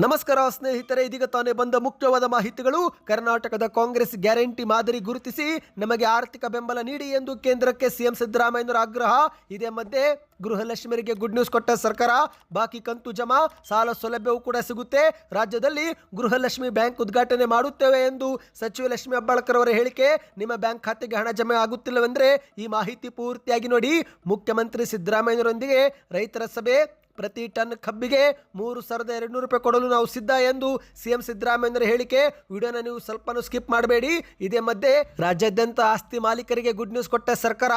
ನಮಸ್ಕಾರ ಸ್ನೇಹಿತರೆ, ಇದೀಗ ತಾನೇ ಬಂದ ಮುಖ್ಯವಾದ ಮಾಹಿತಿಗಳು. ಕರ್ನಾಟಕದ ಕಾಂಗ್ರೆಸ್ ಗ್ಯಾರಂಟಿ ಮಾದರಿ ಗುರುತಿಸಿ ನಮಗೆ ಆರ್ಥಿಕ ಬೆಂಬಲ ನೀಡಿ ಎಂದು ಕೇಂದ್ರಕ್ಕೆ ಸಿಎಂ ಸಿದ್ದರಾಮಯ್ಯನವರ ಆಗ್ರಹ. ಇದೇ ಮಧ್ಯೆ ಗೃಹಲಕ್ಷ್ಮಿಯರಿಗೆ ಗುಡ್ ನ್ಯೂಸ್ ಕೊಟ್ಟ ಸರ್ಕಾರ, ಬಾಕಿ ಕಂತು ಜಮಾ, ಸಾಲ ಸೌಲಭ್ಯವೂ ಕೂಡ ಸಿಗುತ್ತೆ. ರಾಜ್ಯದಲ್ಲಿ ಗೃಹಲಕ್ಷ್ಮಿ ಬ್ಯಾಂಕ್ ಉದ್ಘಾಟನೆ ಮಾಡುತ್ತೇವೆ ಎಂದು ಸಚಿವ ಲಕ್ಷ್ಮಿ ಹೆಬ್ಬಾಳ್ಕರ್ ಅವರ ಹೇಳಿಕೆ. ನಿಮ್ಮ ಬ್ಯಾಂಕ್ ಖಾತೆಗೆ ಹಣ ಜಮೆ ಆಗುತ್ತಿಲ್ಲವೆಂದರೆ ಈ ಮಾಹಿತಿ ಪೂರ್ತಿಯಾಗಿ ನೋಡಿ. ಮುಖ್ಯಮಂತ್ರಿ ಸಿದ್ದರಾಮಯ್ಯನವರೊಂದಿಗೆ ರೈತರ ಸಭೆ. ಪ್ರತಿ ಟನ್ ಕಬ್ಬಿಗೆ ಮೂರು ಸಾವಿರದ ಎರಡು ರೂಪಾಯಿ ಕೊಡಲು ನಾವು ಸಿದ್ಧ ಎಂದು ಸಿಎಂ ಸಿದ್ದರಾಮಯ್ಯರ ಹೇಳಿಕೆ. ವಿಡಿಯೋನ ನೀವು ಸ್ವಲ್ಪ ಸ್ಕಿಪ್ ಮಾಡಬೇಡಿ. ಇದೇ ಮಧ್ಯೆ ರಾಜ್ಯಾದ್ಯಂತ ಆಸ್ತಿ ಮಾಲೀಕರಿಗೆ ಗುಡ್ ನ್ಯೂಸ್ ಕೊಟ್ಟ ಸರ್ಕಾರ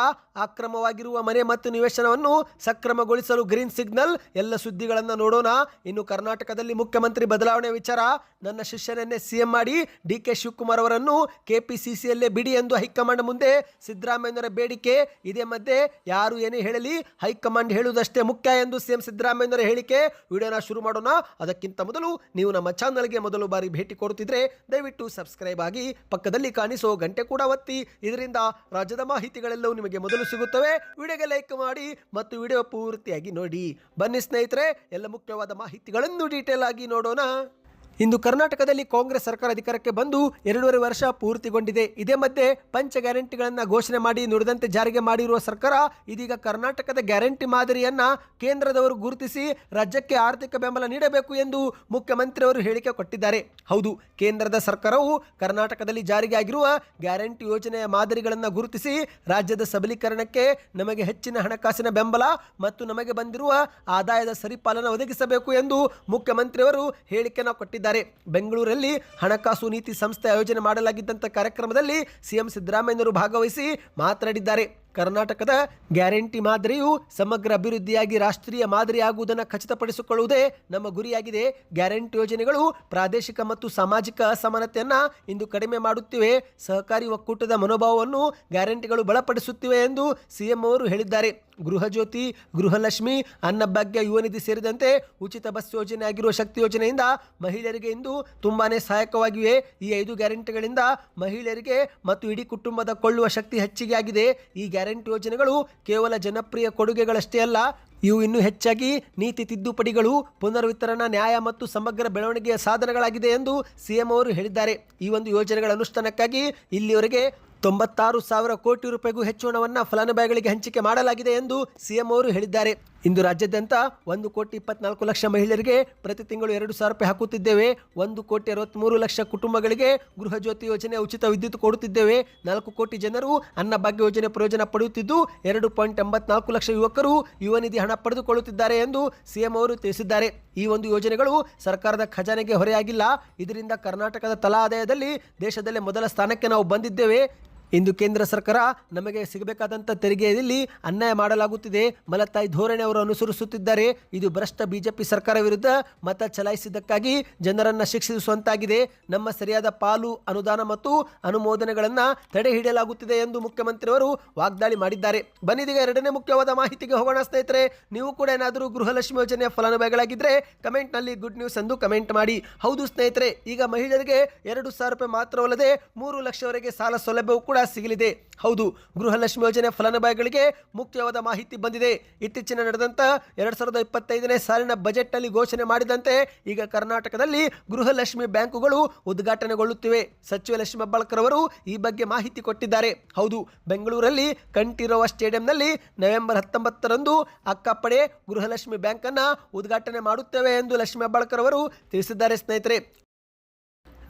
ಅಕ್ರಮವಾಗಿರುವ ಮನೆ ಮತ್ತು ನಿವೇಶನವನ್ನು ಸಕ್ರಮಗೊಳಿಸಲು ಗ್ರೀನ್ ಸಿಗ್ನಲ್, ಎಲ್ಲ ಸುದ್ದಿಗಳನ್ನು ನೋಡೋಣ. ಇನ್ನು ಕರ್ನಾಟಕದಲ್ಲಿ ಮುಖ್ಯಮಂತ್ರಿ ಬದಲಾವಣೆ ವಿಚಾರ ನನ್ನ ಶಿಷ್ಯನನ್ನೇ ಸಿಎಂ ಮಾಡಿ ಡಿ ಕೆ ಶಿವಕುಮಾರ್ ಅವರನ್ನು ಕೆಪಿಸಿಸಿಯಲ್ಲೇ ಬಿಡಿ ಎಂದು ಹೈಕಮಾಂಡ್ ಮುಂದೆ ಸಿದ್ದರಾಮಯ್ಯರ ಬೇಡಿಕೆ. ಇದೇ ಮಧ್ಯೆ ಯಾರು ಏನೇ ಹೇಳಲಿ ಹೈಕಮಾಂಡ್ ಹೇಳುವುದಷ್ಟೇ ಮುಖ್ಯ ಎಂದು ಸಿಎಂ ಸಿದ್ದರಾಮಯ್ಯನವರ ಹೇಳಿಕೆ ವಿಡಿಯೋನ ಶುರು ಮಾಡೋಣ. ಅದಕ್ಕಿಂತ ಮೊದಲು ನೀವು ನಮ್ಮ ಚಾನಲ್ಗೆ ಮೊದಲು ಬಾರಿ ಭೇಟಿ ಕೊಡುತ್ತಿದ್ರೆ ದಯವಿಟ್ಟು ಸಬ್ಸ್ಕ್ರೈಬ್ ಆಗಿ ಪಕ್ಕದಲ್ಲಿ ಕಾಣಿಸೋ ಗಂಟೆ ಕೂಡ ಒತ್ತಿ. ಇದರಿಂದ ರಾಜ್ಯದ ಮಾಹಿತಿಗಳೆಲ್ಲವೂ ನಿಮಗೆ ಮೊದಲು ಸಿಗುತ್ತವೆ. ವಿಡಿಯೋಗೆ ಲೈಕ್ ಮಾಡಿ ಮತ್ತು ವಿಡಿಯೋ ಪೂರ್ತಿಯಾಗಿ ನೋಡಿ. ಬನ್ನಿ ಸ್ನೇಹಿತರೆ, ಎಲ್ಲ ಮುಖ್ಯವಾದ ಮಾಹಿತಿಗಳನ್ನು ಡೀಟೇಲ್ ಆಗಿ ನೋಡೋಣ. ಇಂದು ಕರ್ನಾಟಕದಲ್ಲಿ ಕಾಂಗ್ರೆಸ್ ಸರ್ಕಾರ ಅಧಿಕಾರಕ್ಕೆ ಬಂದು ಎರಡೂವರೆ ವರ್ಷ ಪೂರ್ತಿಗೊಂಡಿದೆ. ಇದೇ ಮಧ್ಯೆ ಪಂಚ ಗ್ಯಾರಂಟಿಗಳನ್ನು ಘೋಷಣೆ ಮಾಡಿ ನುಡಿದಂತೆ ಜಾರಿಗೆ ಮಾಡಿರುವ ಸರ್ಕಾರ ಇದೀಗ ಕರ್ನಾಟಕದ ಗ್ಯಾರಂಟಿ ಮಾದರಿಯನ್ನ ಕೇಂದ್ರದವರು ಗುರುತಿಸಿ ರಾಜ್ಯಕ್ಕೆ ಆರ್ಥಿಕ ಬೆಂಬಲ ನೀಡಬೇಕು ಎಂದು ಮುಖ್ಯಮಂತ್ರಿಯವರು ಹೇಳಿಕೆ ಕೊಟ್ಟಿದ್ದಾರೆ. ಹೌದು, ಕೇಂದ್ರದ ಸರ್ಕಾರವು ಕರ್ನಾಟಕದಲ್ಲಿ ಜಾರಿಗೆ ಆಗಿರುವ ಗ್ಯಾರಂಟಿ ಯೋಜನೆಯ ಮಾದರಿಗಳನ್ನು ಗುರುತಿಸಿ ರಾಜ್ಯದ ಸಬಲೀಕರಣಕ್ಕೆ ನಮಗೆ ಹೆಚ್ಚಿನ ಹಣಕಾಸಿನ ಬೆಂಬಲ ಮತ್ತು ನಮಗೆ ಬಂದಿರುವ ಆದಾಯದ ಸರಿಪಾಲನ ಒದಗಿಸಬೇಕು ಎಂದು ಮುಖ್ಯಮಂತ್ರಿಯವರು ಹೇಳಿಕೆಯನ್ನು ಕೊಟ್ಟಿದ್ದಾರೆ. ಬೆಂಗಳೂರಲ್ಲಿ ಹಣಕಾಸು ನೀತಿ ಸಂಸ್ಥೆ ಆಯೋಜನೆ ಮಾಡಲಾಗಿದ್ದಂಥ ಕಾರ್ಯಕ್ರಮದಲ್ಲಿ ಸಿಎಂ ಸಿದ್ದರಾಮಯ್ಯನವರು ಭಾಗವಹಿಸಿ ಮಾತನಾಡಿದ್ದಾರೆ. ಕರ್ನಾಟಕದ ಗ್ಯಾರಂಟಿ ಮಾದರಿಯು ಸಮಗ್ರ ಅಭಿವೃದ್ಧಿಯಾಗಿ ರಾಷ್ಟ್ರೀಯ ಮಾದರಿಯಾಗುವುದನ್ನು ಖಚಿತಪಡಿಸಿಕೊಳ್ಳುವುದೇ ನಮ್ಮ ಗುರಿಯಾಗಿದೆ. ಗ್ಯಾರಂಟಿ ಯೋಜನೆಗಳು ಪ್ರಾದೇಶಿಕ ಮತ್ತು ಸಾಮಾಜಿಕ ಅಸಮಾನತೆಯನ್ನು ಇಂದು ಕಡಿಮೆ ಮಾಡುತ್ತಿವೆ. ಸಹಕಾರಿ ಒಕ್ಕೂಟದ ಮನೋಭಾವವನ್ನು ಗ್ಯಾರಂಟಿಗಳು ಬಲಪಡಿಸುತ್ತಿವೆ ಎಂದು ಸಿಎಂ ಅವರು ಹೇಳಿದ್ದಾರೆ. ಗೃಹಜ್ಯೋತಿ ಗೃಹಲಕ್ಷ್ಮಿ ಅನ್ನಭಾಗ್ಯ, ಯುವ ನಿಧಿ ಸೇರಿದಂತೆ ಉಚಿತ ಬಸ್ ಯೋಜನೆ ಆಗಿರುವ ಶಕ್ತಿ ಯೋಜನೆಯಿಂದ ಮಹಿಳೆಯರಿಗೆ ಇಂದು ತುಂಬಾನೇ ಸಹಾಯಕವಾಗಿವೆ. ಈ ಐದು ಗ್ಯಾರಂಟಿಗಳಿಂದ ಮಹಿಳೆಯರಿಗೆ ಮತ್ತು ಇಡೀ ಕುಟುಂಬದ ಕೊಳ್ಳುವ ಶಕ್ತಿ ಹೆಚ್ಚಿಗೆ ಆಗಿದೆ ಈ ಗ್ಯಾರಂಟಿ ಯೋಜನೆಗಳು ಕೇವಲ ಜನಪ್ರಿಯ ಕೊಡುಗೆಗಳಷ್ಟೇ ಅಲ್ಲ, ಇವು ಇನ್ನೂ ಹೆಚ್ಚಾಗಿ ನೀತಿ ತಿದ್ದುಪಡಿಗಳು, ಪುನರ್ವಿತರಣಾ, ನ್ಯಾಯ ಮತ್ತು ಸಮಗ್ರ ಬೆಳವಣಿಗೆಯ ಸಾಧನಗಳಾಗಿದೆ ಎಂದು ಸಿಎಂ ಅವರು ಹೇಳಿದ್ದಾರೆ. ಈ ಒಂದು ಯೋಜನೆಗಳ ಅನುಷ್ಠಾನಕ್ಕಾಗಿ ಇಲ್ಲಿವರೆಗೆ ತೊಂಬತ್ತಾರು ಸಾವಿರ ಕೋಟಿ ರೂಪಾಯಿಗೂ ಹೆಚ್ಚು ಹಣವನ್ನು ಫಲಾನುಭವಿಗಳಿಗೆ ಹಂಚಿಕೆ ಮಾಡಲಾಗಿದೆ ಎಂದು ಸಿಎಂ ಅವರು ಹೇಳಿದ್ದಾರೆ. ಇಂದು ರಾಜ್ಯಾದ್ಯಂತ ಒಂದು ಕೋಟಿ ಇಪ್ಪತ್ನಾಲ್ಕು ಲಕ್ಷ ಮಹಿಳೆಯರಿಗೆ ಪ್ರತಿ ತಿಂಗಳು ಎರಡು ಸಾವಿರ ರೂಪಾಯಿ ಹಾಕುತ್ತಿದ್ದೇವೆ. ಒಂದು ಕೋಟಿ ಅರವತ್ತ್ಮೂರು ಲಕ್ಷ ಕುಟುಂಬಗಳಿಗೆ ಗೃಹ ಜ್ಯೋತಿ ಯೋಜನೆ ಉಚಿತ ವಿದ್ಯುತ್ ಕೊಡುತ್ತಿದ್ದೇವೆ. ನಾಲ್ಕು ಕೋಟಿ ಜನರು ಅನ್ನಭಾಗ್ಯ ಯೋಜನೆ ಪ್ರಯೋಜನ ಪಡೆಯುತ್ತಿದ್ದು, ಎರಡು ಪಾಯಿಂಟ್ ಎಂಬತ್ನಾಲ್ಕು ಲಕ್ಷ ಯುವಕರು ಯುವ ನಿಧಿ ಹಣ ಪಡೆದುಕೊಳ್ಳುತ್ತಿದ್ದಾರೆ ಎಂದು ಸಿಎಂ ಅವರು ತಿಳಿಸಿದ್ದಾರೆ. ಈ ಒಂದು ಯೋಜನೆಗಳು ಸರ್ಕಾರದ ಖಜಾನೆಗೆ ಹೊರೆಯಾಗಿಲ್ಲ. ಇದರಿಂದ ಕರ್ನಾಟಕದ ತಲಾ ಆದಾಯದಲ್ಲಿ ದೇಶದಲ್ಲೇ ಮೊದಲ ಸ್ಥಾನಕ್ಕೆ ನಾವು ಬಂದಿದ್ದೇವೆ. ಇಂದು ಕೇಂದ್ರ ಸರ್ಕಾರ ನಮಗೆ ಸಿಗಬೇಕಾದಂಥ ತೆರಿಗೆಯಲ್ಲಿ ಅನ್ಯಾಯ ಮಾಡಲಾಗುತ್ತಿದೆ. ಮಲತಾಯಿ ಧೋರಣೆ ಅವರು ಅನುಸರಿಸುತ್ತಿದ್ದಾರೆ. ಇದು ಭ್ರಷ್ಟ ಬಿಜೆಪಿ ಸರ್ಕಾರ ವಿರುದ್ಧ ಮತ ಚಲಾಯಿಸಿದ್ದಕ್ಕಾಗಿ ಜನರನ್ನು ಶಿಕ್ಷಿಸುವಂತಾಗಿದೆ. ನಮ್ಮ ಸರಿಯಾದ ಪಾಲು, ಅನುದಾನ ಮತ್ತು ಅನುಮೋದನೆಗಳನ್ನು ತಡೆ ಹಿಡಿಯಲಾಗುತ್ತಿದೆ ಎಂದು ಮುಖ್ಯಮಂತ್ರಿಯವರು ವಾಗ್ದಾಳಿ ಮಾಡಿದ್ದಾರೆ. ಬನ್ನಿದೀಗ ಎರಡನೇ ಮುಖ್ಯವಾದ ಮಾಹಿತಿಗೆ ಹೋಗೋಣ ಸ್ನೇಹಿತರೆ. ನೀವು ಕೂಡ ಏನಾದರೂ ಗೃಹಲಕ್ಷ್ಮಿ ಯೋಜನೆಯ ಫಲಾನುಭವಿಗಳಾಗಿದ್ದರೆ ಕಮೆಂಟ್ನಲ್ಲಿ ಗುಡ್ ನ್ಯೂಸ್ ಎಂದು ಕಮೆಂಟ್ ಮಾಡಿ. ಹೌದು ಸ್ನೇಹಿತರೆ, ಈಗ ಮಹಿಳೆಯರಿಗೆ ಎರಡು ಸಾವಿರ ರೂಪಾಯಿ ಮಾತ್ರವಲ್ಲದೆ ಮೂರು ಲಕ್ಷವರೆಗೆ ಸಾಲ ಸೌಲಭ್ಯವೂ ಕೂಡ ಸಿಗಲಿದೆ. ಹೌದು, ಗೃಹಲಕ್ಷ್ಮಿ ಯೋಜನೆ ಫಲಾನುಭವಿಗಳಿಗೆ ಮುಖ್ಯವಾದ ಮಾಹಿತಿ ಬಂದಿದೆ. ಇತ್ತೀಚಿನ ನಡೆದಂತ ಎರಡ್ ಸಾವಿರದ ಇಪ್ಪತ್ತೈದನೇ ಸಾಲಿನ ಬಜೆಟ್ನಲ್ಲಿ ಘೋಷಣೆ ಮಾಡಿದಂತೆ ಈಗ ಕರ್ನಾಟಕದಲ್ಲಿ ಗೃಹಲಕ್ಷ್ಮಿ ಬ್ಯಾಂಕುಗಳು ಉದ್ಘಾಟನೆಗೊಳ್ಳುತ್ತಿವೆ. ಸಚಿವ ಲಕ್ಷ್ಮಿ ಹೆಬ್ಬಾಳ್ಕರ್ ಅವರು ಈ ಬಗ್ಗೆ ಮಾಹಿತಿ ಕೊಟ್ಟಿದ್ದಾರೆ. ಹೌದು, ಬೆಂಗಳೂರಲ್ಲಿ ಕಂಠೀರವ ಸ್ಟೇಡಿಯಂನಲ್ಲಿ ನವೆಂಬರ್ ಹತ್ತೊಂಬತ್ತರಂದು ಅಕ್ಕಪಡೆ ಗೃಹಲಕ್ಷ್ಮಿ ಬ್ಯಾಂಕನ್ನು ಉದ್ಘಾಟನೆ ಮಾಡುತ್ತೇವೆ ಎಂದು ಲಕ್ಷ್ಮಿ ಹೆಬ್ಬಾಳ್ಕರ್ ಅವರು ತಿಳಿಸಿದ್ದಾರೆ ಸ್ನೇಹಿತರೆ.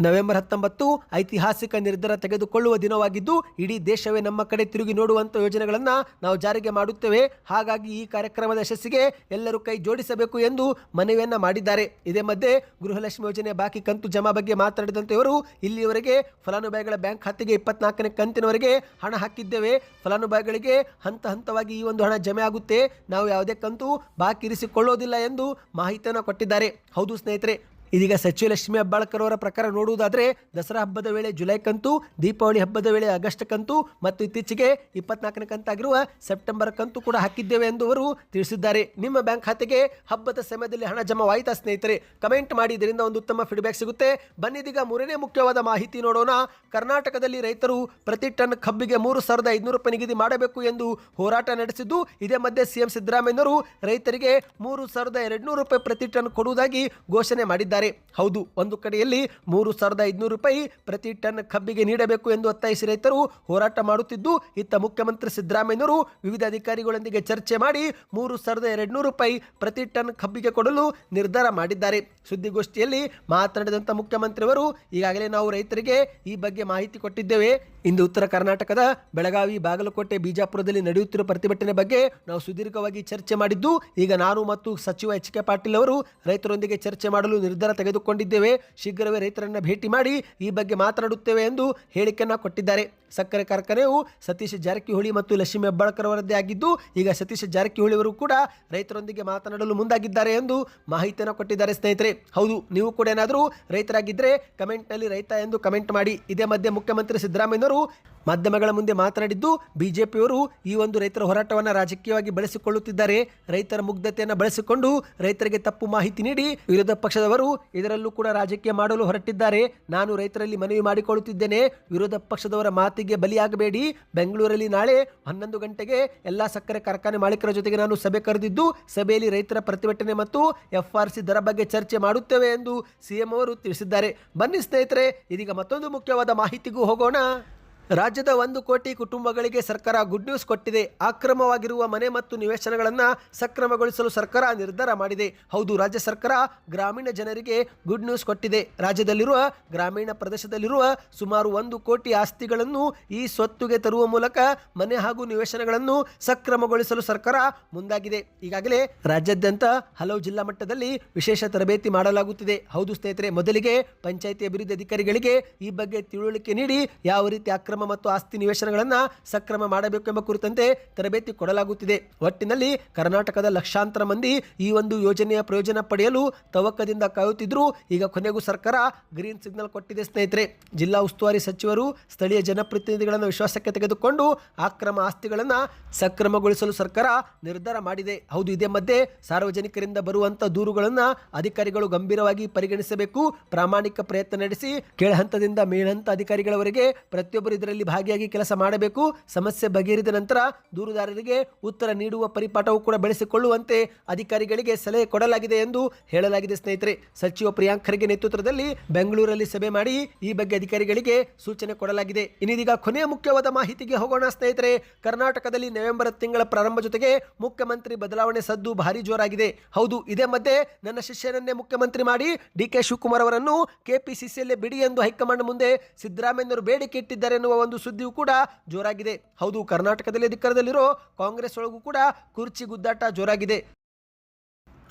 ನವೆಂಬರ್ ಹತ್ತೊಂಬತ್ತು ಐತಿಹಾಸಿಕ ನಿರ್ಧಾರ ತೆಗೆದುಕೊಳ್ಳುವ ದಿನವಾಗಿದ್ದು, ಇಡೀ ದೇಶವೇ ನಮ್ಮ ಕಡೆ ತಿರುಗಿ ನೋಡುವಂಥ ಯೋಜನೆಗಳನ್ನು ನಾವು ಜಾರಿಗೆ ಮಾಡುತ್ತೇವೆ. ಹಾಗಾಗಿ ಈ ಕಾರ್ಯಕ್ರಮದ ಯಶಸ್ಸಿಗೆ ಎಲ್ಲರೂ ಕೈ ಜೋಡಿಸಬೇಕು ಎಂದು ಮನವಿಯನ್ನು ಮಾಡಿದ್ದಾರೆ. ಇದೇ ಮಧ್ಯೆ ಗೃಹಲಕ್ಷ್ಮಿ ಯೋಜನೆ ಬಾಕಿ ಕಂತು ಜಮಾ ಬಗ್ಗೆ ಮಾತನಾಡಿದಂತೆ ಇವರು, ಇಲ್ಲಿಯವರೆಗೆ ಫಲಾನುಭವಿಗಳ ಬ್ಯಾಂಕ್ ಖಾತೆಗೆ ಇಪ್ಪತ್ನಾಲ್ಕನೇ ಕಂತಿನವರೆಗೆ ಹಣ ಹಾಕಿದ್ದೇವೆ. ಫಲಾನುಭವಿಗಳಿಗೆ ಹಂತ ಹಂತವಾಗಿ ಈ ಒಂದು ಹಣ ಜಮೆ ಆಗುತ್ತೆ. ನಾವು ಯಾವುದೇ ಕಂತು ಬಾಕಿ ಇರಿಸಿಕೊಳ್ಳೋದಿಲ್ಲ ಎಂದು ಮಾಹಿತಿಯನ್ನು ಕೊಟ್ಟಿದ್ದಾರೆ. ಹೌದು ಸ್ನೇಹಿತರೆ ಇದೀಗ ಸಚಿವ ಲಕ್ಷ್ಮಿ ಹೆಬ್ಬಾಳ್ಕರ್ ಅವರ ಪ್ರಕಾರ ನೋಡುವುದಾದರೆ ದಸರಾ ಹಬ್ಬದ ವೇಳೆ ಜುಲೈ ಕಂತು ದೀಪಾವಳಿ ಹಬ್ಬದ ವೇಳೆ ಆಗಸ್ಟ್ ಕಂತು ಮತ್ತು ಇತ್ತೀಚೆಗೆ ಇಪ್ಪತ್ನಾಲ್ಕನೇ ಕಂತಾಗಿರುವ ಸೆಪ್ಟೆಂಬರ್ ಕಂತು ಕೂಡ ಹಾಕಿದ್ದೇವೆ ಎಂದು ಅವರು ತಿಳಿಸಿದ್ದಾರೆ. ನಿಮ್ಮ ಬ್ಯಾಂಕ್ ಖಾತೆಗೆ ಹಬ್ಬದ ಸಮಯದಲ್ಲಿ ಹಣ ಜಮಾವಾಯಿತಾ ಸ್ನೇಹಿತರೆ, ಕಮೆಂಟ್ ಮಾಡಿ. ಇದರಿಂದ ಒಂದು ಉತ್ತಮ ಫೀಡ್ಬ್ಯಾಕ್ ಸಿಗುತ್ತೆ. ಬನ್ನಿದೀಗ ಮೂರನೇ ಮುಖ್ಯವಾದ ಮಾಹಿತಿ ನೋಡೋಣ. ಕರ್ನಾಟಕದಲ್ಲಿ ರೈತರು ಪ್ರತಿ ಟನ್ ಕಬ್ಬಿಗೆ ಮೂರು ಸಾವಿರದ ಐದುನೂರು ರೂಪಾಯಿ ನಿಗದಿ ಮಾಡಬೇಕು ಎಂದು ಹೋರಾಟ ನಡೆಸಿದ್ದು, ಇದೇ ಮಧ್ಯೆ ಸಿಎಂ ಸಿದ್ದರಾಮಯ್ಯನವರು ರೈತರಿಗೆ ಮೂರು ಸಾವಿರದ ಎರಡುನೂರು ರೂಪಾಯಿ ಪ್ರತಿ ಟನ್ ಕೊಡುವುದಾಗಿ ಘೋಷಣೆ ಮಾಡಿದ್ದಾರೆ. ಕೊಟ್ಟಿದ್ದಾರೆ. ಹೌದು, ಒಂದು ಕಡೆಯಲ್ಲಿ ಮೂರು ಸಾವಿರದ ಐದುನೂರು ರೂಪಾಯಿ ಪ್ರತಿ ಟನ್ ಕಬ್ಬಿಗೆ ನೀಡಬೇಕು ಎಂದು ಒತ್ತಾಯಿಸಿ ರೈತರು ಹೋರಾಟ ಮಾಡುತ್ತಿದ್ದು, ಇತ್ತ ಮುಖ್ಯಮಂತ್ರಿ ಸಿದ್ದರಾಮಯ್ಯನವರು ವಿವಿಧ ಅಧಿಕಾರಿಗಳೊಂದಿಗೆ ಚರ್ಚೆ ಮಾಡಿ ಮೂರು ಸಾವಿರದ ಎರಡುನೂರು ರೂಪಾಯಿ ಪ್ರತಿ ಟನ್ ಕಬ್ಬಿಗೆ ಕೊಡಲು ನಿರ್ಧಾರ ಮಾಡಿದ್ದಾರೆ. ಸುದ್ದಿಗೋಷ್ಠಿಯಲ್ಲಿ ಮಾತನಾಡಿದಂಥ ಮುಖ್ಯಮಂತ್ರಿಯವರು, ಈಗಾಗಲೇ ನಾವು ರೈತರಿಗೆ ಈ ಬಗ್ಗೆ ಮಾಹಿತಿ ಕೊಟ್ಟಿದ್ದೇವೆ. ಇಂದು ಉತ್ತರ ಕರ್ನಾಟಕದ ಬೆಳಗಾವಿ, ಬಾಗಲಕೋಟೆ, ಬಿಜಾಪುರದಲ್ಲಿ ನಡೆಯುತ್ತಿರುವ ಪ್ರತಿಭಟನೆ ಬಗ್ಗೆ ನಾವು ಸುದೀರ್ಘವಾಗಿ ಚರ್ಚೆ ಮಾಡಿದ್ದು, ಈಗ ನಾನು ಮತ್ತು ಸಚಿವ ಎಚ್ ಕೆ ಪಾಟೀಲ್ ಅವರು ರೈತರೊಂದಿಗೆ ಚರ್ಚೆ ಮಾಡಲು ನಿರ್ಧಾರ ತೆಗೆದುಕೊಂಡಿದ್ದೇವೆ. ಶೀಘ್ರವೇ ರೈತರನ್ನು ಭೇಟಿ ಮಾಡಿ ಈ ಬಗ್ಗೆ ಮಾತನಾಡುತ್ತೇವೆ ಎಂದು ಹೇಳಿಕೆಯನ್ನು ಕೊಟ್ಟಿದ್ದಾರೆ. ಸಕ್ಕರೆ ಕಾರ್ಖಾನೆಯು ಸತೀಶ್ ಜಾರಕಿಹೊಳಿ ಮತ್ತು ಲಕ್ಷ್ಮೀ ಹೆಬ್ಬಾಳ್ಕರ್ ಅವರದ್ದೇ ಆಗಿದ್ದು, ಈಗ ಸತೀಶ್ ಜಾರಕಿಹೊಳಿ ಅವರು ಕೂಡ ರೈತರೊಂದಿಗೆ ಮಾತನಾಡಲು ಮುಂದಾಗಿದ್ದಾರೆ ಎಂದು ಮಾಹಿತಿಯನ್ನು ಕೊಟ್ಟಿದ್ದಾರೆ ಸ್ನೇಹಿತರೆ. ಹೌದು, ನೀವು ಕೂಡ ಏನಾದರೂ ರೈತರಾಗಿದ್ದರೆ ಕಮೆಂಟ್ನಲ್ಲಿ ರೈತ ಎಂದು ಕಮೆಂಟ್ ಮಾಡಿ. ಇದೇ ಮಧ್ಯೆ ಮುಖ್ಯಮಂತ್ರಿ ಸಿದ್ದರಾಮಯ್ಯನವರು ಮಾಧ್ಯಮಗಳ ಮುಂದೆ ಮಾತನಾಡಿದ್ದು, ಬಿಜೆಪಿಯವರು ಈ ಒಂದು ರೈತರ ಹೋರಾಟವನ್ನು ರಾಜಕೀಯವಾಗಿ ಬಳಸಿಕೊಳ್ಳುತ್ತಿದ್ದಾರೆ. ರೈತರ ಮುಗ್ಧತೆಯನ್ನು ಬಳಸಿಕೊಂಡು ರೈತರಿಗೆ ತಪ್ಪು ಮಾಹಿತಿ ನೀಡಿ ವಿರೋಧ ಪಕ್ಷದವರು ಇದರಲ್ಲೂ ಕೂಡ ರಾಜಕೀಯ ಮಾಡಲು ಹೊರಟಿದ್ದಾರೆ. ನಾನು ರೈತರಲ್ಲಿ ಮನವಿ ಮಾಡಿಕೊಳ್ಳುತ್ತಿದ್ದೇನೆ. ವಿರೋಧ ಪಕ್ಷದವರ ಮಾತಿಗೆ ಬಲಿಯಾಗಬೇಡಿ. ಬೆಂಗಳೂರಲ್ಲಿ ನಾಳೆ ಹನ್ನೊಂದು ಗಂಟೆಗೆ ಎಲ್ಲ ಸಕ್ಕರೆ ಕಾರ್ಖಾನೆ ಮಾಲೀಕರ ಜೊತೆಗೆ ನಾನು ಸಭೆ ಕರೆದಿದ್ದು, ಸಭೆಯಲ್ಲಿ ರೈತರ ಪ್ರತಿಭಟನೆ ಮತ್ತು ಎಫ್ಆರ್ಸಿ ದರ ಬಗ್ಗೆ ಚರ್ಚೆ ಮಾಡುತ್ತೇವೆ ಎಂದು ಸಿಎಂ ಅವರು ತಿಳಿಸಿದ್ದಾರೆ. ಬನ್ನಿ ಸ್ನೇಹಿತರೆ, ಇದೀಗ ಮತ್ತೊಂದು ಮುಖ್ಯವಾದ ಮಾಹಿತಿಗೂ ಹೋಗೋಣ. ರಾಜ್ಯದ ಒಂದು ಕೋಟಿ ಕುಟುಂಬಗಳಿಗೆ ಸರ್ಕಾರ ಗುಡ್ ನ್ಯೂಸ್ ಕೊಟ್ಟಿದೆ. ಅಕ್ರಮವಾಗಿರುವ ಮನೆ ಮತ್ತು ನಿವೇಶನಗಳನ್ನು ಸಕ್ರಮಗೊಳಿಸಲು ಸರ್ಕಾರ ನಿರ್ಧಾರ ಮಾಡಿದೆ. ಹೌದು, ರಾಜ್ಯ ಸರ್ಕಾರ ಗ್ರಾಮೀಣ ಜನರಿಗೆ ಗುಡ್ ನ್ಯೂಸ್ ಕೊಟ್ಟಿದೆ. ರಾಜ್ಯದಲ್ಲಿರುವ ಗ್ರಾಮೀಣ ಪ್ರದೇಶದಲ್ಲಿರುವ ಸುಮಾರು ಒಂದು ಕೋಟಿ ಆಸ್ತಿಗಳನ್ನು ಈ ಸ್ವತ್ತುಗೆ ತರುವ ಮೂಲಕ ಮನೆ ಹಾಗೂ ನಿವೇಶನಗಳನ್ನು ಸಕ್ರಮಗೊಳಿಸಲು ಸರ್ಕಾರ ಮುಂದಾಗಿದೆ. ಈಗಾಗಲೇ ರಾಜ್ಯಾದ್ಯಂತ ಹಲವು ಜಿಲ್ಲಾ ಮಟ್ಟದಲ್ಲಿ ವಿಶೇಷ ತರಬೇತಿ ಮಾಡಲಾಗುತ್ತಿದೆ. ಹೌದು ಸ್ನೇಹಿತರೆ, ಮೊದಲಿಗೆ ಪಂಚಾಯಿತಿ ಅಭಿವೃದ್ಧಿ ಅಧಿಕಾರಿಗಳಿಗೆ ಈ ಬಗ್ಗೆ ತಿಳುವಳಿಕೆ ನೀಡಿ ಯಾವ ರೀತಿ ಅಕ್ರಮ ಮತ್ತು ಆಸ್ತಿ ನಿವೇಶನಗಳನ್ನು ಸಕ್ರಮ ಮಾಡಬೇಕು ಎಂಬ ಕುರಿತಂತೆ ತರಬೇತಿ ಕೊಡಲಾಗುತ್ತಿದೆ. ಒಟ್ಟಿನಲ್ಲಿ ಕರ್ನಾಟಕದ ಲಕ್ಷಾಂತರ ಮಂದಿ ಈ ಒಂದು ಯೋಜನೆಯ ಪ್ರಯೋಜನ ಪಡೆಯಲು ತವಕದಿಂದ ಕಾಯುತ್ತಿದ್ರು ಈಗ ಕೊನೆಗೂ ಸರ್ಕಾರ ಗ್ರೀನ್ ಸಿಗ್ನಲ್ ಕೊಟ್ಟಿದೆ ಸ್ನೇಹಿತರೆ. ಜಿಲ್ಲಾ ಉಸ್ತುವಾರಿ ಸಚಿವರು, ಸ್ಥಳೀಯ ಜನಪ್ರತಿನಿಧಿಗಳನ್ನು ವಿಶ್ವಾಸಕ್ಕೆ ತೆಗೆದುಕೊಂಡು ಅಕ್ರಮ ಆಸ್ತಿಗಳನ್ನು ಸಕ್ರಮಗೊಳಿಸಲು ಸರ್ಕಾರ ನಿರ್ಧಾರ ಮಾಡಿದೆ. ಹೌದು, ಇದೇ ಮಧ್ಯೆ ಸಾರ್ವಜನಿಕರಿಂದ ಬರುವಂತಹ ದೂರುಗಳನ್ನು ಅಧಿಕಾರಿಗಳು ಗಂಭೀರವಾಗಿ ಪರಿಗಣಿಸಬೇಕು. ಪ್ರಾಮಾಣಿಕ ಪ್ರಯತ್ನ ನಡೆಸಿ ಕೆಳಹಂತದಿಂದ ಮೇಲ್ಹಂತ ಅಧಿಕಾರಿಗಳವರೆಗೆ ಪ್ರತಿಯೊಬ್ಬರು ಇದರಲ್ಲಿ ಭಾಗಿಯಾಗಿ ಕೆಲಸ ಮಾಡಬೇಕು. ಸಮಸ್ಯೆ ಬಗೆಹರಿದ ನಂತರ ದೂರುದಾರರಿಗೆ ಉತ್ತರ ನೀಡುವ ಪರಿಪಾಠವು ಕೂಡ ಬೆಳೆಸಿಕೊಳ್ಳುವಂತೆ ಅಧಿಕಾರಿಗಳಿಗೆ ಸಲಹೆ ಕೊಡಲಾಗಿದೆ ಎಂದು ಹೇಳಲಾಗಿದೆ ಸ್ನೇಹಿತರೆ. ಸಚಿವ ಪ್ರಿಯಾಂಕ್ ಖರ್ಗೆ ನೇತೃತ್ವದಲ್ಲಿ ಬೆಂಗಳೂರಲ್ಲಿ ಸಭೆ ಮಾಡಿ ಈ ಬಗ್ಗೆ ಅಧಿಕಾರಿಗಳಿಗೆ ಸೂಚನೆ ಕೊಡಲಾಗಿದೆ. ಇನ್ನಿದೀಗ ಕೊನೆಯ ಮುಖ್ಯವಾದ ಮಾಹಿತಿಗೆ ಹೋಗೋಣ ಸ್ನೇಹಿತರೆ. ಕರ್ನಾಟಕದಲ್ಲಿ ನವೆಂಬರ್ ತಿಂಗಳ ಪ್ರಾರಂಭ ಜೊತೆಗೆ ಮುಖ್ಯಮಂತ್ರಿ ಬದಲಾವಣೆ ಸದ್ದು ಭಾರಿ ಜೋರಾಗಿದೆ. ಹೌದು, ಇದೇ ಮಧ್ಯೆ ನನ್ನ ಶಿಷ್ಯನನ್ನೇ ಮುಖ್ಯಮಂತ್ರಿ ಮಾಡಿ ಡಿ ಕೆ ಶಿವಕುಮಾರ್ ಅವರನ್ನು ಕೆಪಿಸಿಸಿಯಲ್ಲೇ ಬಿಡಿ ಎಂದು ಹೈಕಮಾಂಡ್ ಮುಂದೆ ಸಿದ್ದರಾಮಯ್ಯನವರು ಬೇಡಿಕೆ ಇಟ್ಟಿದ್ದಾರೆ ಎನ್ನುವ ಒಂದು ಸುದ್ದಿಯೂ ಕೂಡ ಜೋರಾಗಿದೆ. ಹೌದು ಕರ್ನಾಟಕದಲ್ಲಿ ಅಧಿಕಾರದಲ್ಲಿರೋ ಕಾಂಗ್ರೆಸ್ ಒಳಗೂ ಕೂಡ ಕುರ್ಚಿ ಗುದ್ದಾಟ ಜೋರಾಗಿದೆ.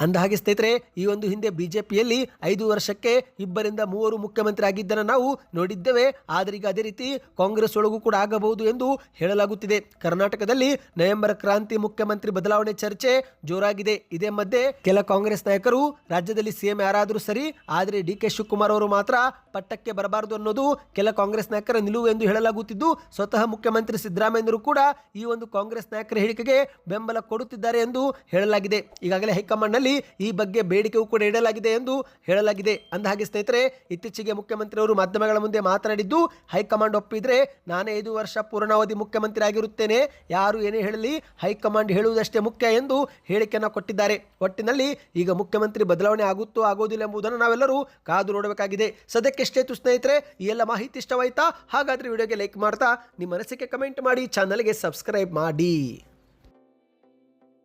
ಅಂದಹಾಗೆ ಸ್ನೇಹಿತರೆ, ಈ ಒಂದು ಹಿಂದೆ ಬಿಜೆಪಿಯಲ್ಲಿ ಐದು ವರ್ಷಕ್ಕೆ ಇಬ್ಬರಿಂದ ಮೂವರು ಮುಖ್ಯಮಂತ್ರಿ ಆಗಿದ್ದನ್ನು ನಾವು ನೋಡಿದ್ದೇವೆ. ಆದರೆ ಈಗ ಅದೇ ರೀತಿ ಕಾಂಗ್ರೆಸ್ ಒಳಗೂ ಕೂಡ ಆಗಬಹುದು ಎಂದು ಹೇಳಲಾಗುತ್ತಿದೆ. ಕರ್ನಾಟಕದಲ್ಲಿ ನವೆಂಬರ್ ಕ್ರಾಂತಿ ಮುಖ್ಯಮಂತ್ರಿ ಬದಲಾವಣೆ ಚರ್ಚೆ ಜೋರಾಗಿದೆ. ಇದೇ ಮಧ್ಯೆ ಕೆಲ ಕಾಂಗ್ರೆಸ್ ನಾಯಕರು ರಾಜ್ಯದಲ್ಲಿ ಸಿಎಂ ಯಾರಾದರೂ ಸರಿ, ಆದರೆ ಡಿ ಕೆ ಶಿವಕುಮಾರ್ ಅವರು ಮಾತ್ರ ಪಟ್ಟಕ್ಕೆ ಬರಬಾರದು ಅನ್ನೋದು ಕೆಲ ಕಾಂಗ್ರೆಸ್ ನಾಯಕರ ನಿಲುವು ಎಂದು ಹೇಳಲಾಗುತ್ತಿದ್ದು, ಸ್ವತಃ ಮುಖ್ಯಮಂತ್ರಿ ಸಿದ್ದರಾಮಯ್ಯರು ಕೂಡ ಈ ಒಂದು ಕಾಂಗ್ರೆಸ್ ನಾಯಕರ ಹೇಳಿಕೆಗೆ ಬೆಂಬಲ ಕೊಡುತ್ತಿದ್ದಾರೆ ಎಂದು ಹೇಳಲಾಗಿದೆ. ಈಗಾಗಲೇ ಹೈಕಮಾಂಡ್ನಲ್ಲಿ ಈ ಬಗ್ಗೆ ಬೇಡಿಕೆಯೂ ಕೂಡ ಇಡಲಾಗಿದೆ ಎಂದು ಹೇಳಲಾಗಿದೆ. ಅಂದ ಹಾಗೆ ಸ್ನೇಹಿತರೆ, ಇತ್ತೀಚೆಗೆ ಮುಖ್ಯಮಂತ್ರಿಯವರು ಮಾಧ್ಯಮಗಳ ಮುಂದೆ ಮಾತನಾಡಿದ್ದು, ಹೈಕಮಾಂಡ್ ಒಪ್ಪಿದ್ರೆ ನಾನೇ ಐದು ವರ್ಷ ಪೂರ್ಣಾವಧಿ ಮುಖ್ಯಮಂತ್ರಿ ಆಗಿರುತ್ತೇನೆ ಯಾರು ಏನೇ ಹೇಳಲಿ, ಹೈಕಮಾಂಡ್ ಹೇಳುವುದಷ್ಟೇ ಮುಖ್ಯ ಎಂದು ಹೇಳಿಕೆಯನ್ನು ಕೊಟ್ಟಿದ್ದಾರೆ. ಒಟ್ಟಿನಲ್ಲಿ ಈಗ ಮುಖ್ಯಮಂತ್ರಿ ಬದಲಾವಣೆ ಆಗುತ್ತೋ ಆಗೋದಿಲ್ಲ ಎಂಬುದನ್ನು ನಾವೆಲ್ಲರೂ ಕಾದು ನೋಡಬೇಕಾಗಿದೆ. ಸದ್ಯಕ್ಕೆ ಎಷ್ಟೇತು ಸ್ನೇಹಿತರೆ, ಈ ಎಲ್ಲ ಮಾಹಿತಿ ಇಷ್ಟವಾಯ್ತಾ? ಹಾಗಾದ್ರೆ ವಿಡಿಯೋಗೆ ಲೈಕ್ ಮಾಡ್ತಾ, ನಿಮ್ಮ ಮನಸ್ಸಿಗೆ ಕಮೆಂಟ್ ಮಾಡಿ, ಚಾನಲ್ಗೆ ಸಬ್ಸ್ಕ್ರೈಬ್ ಮಾಡಿ.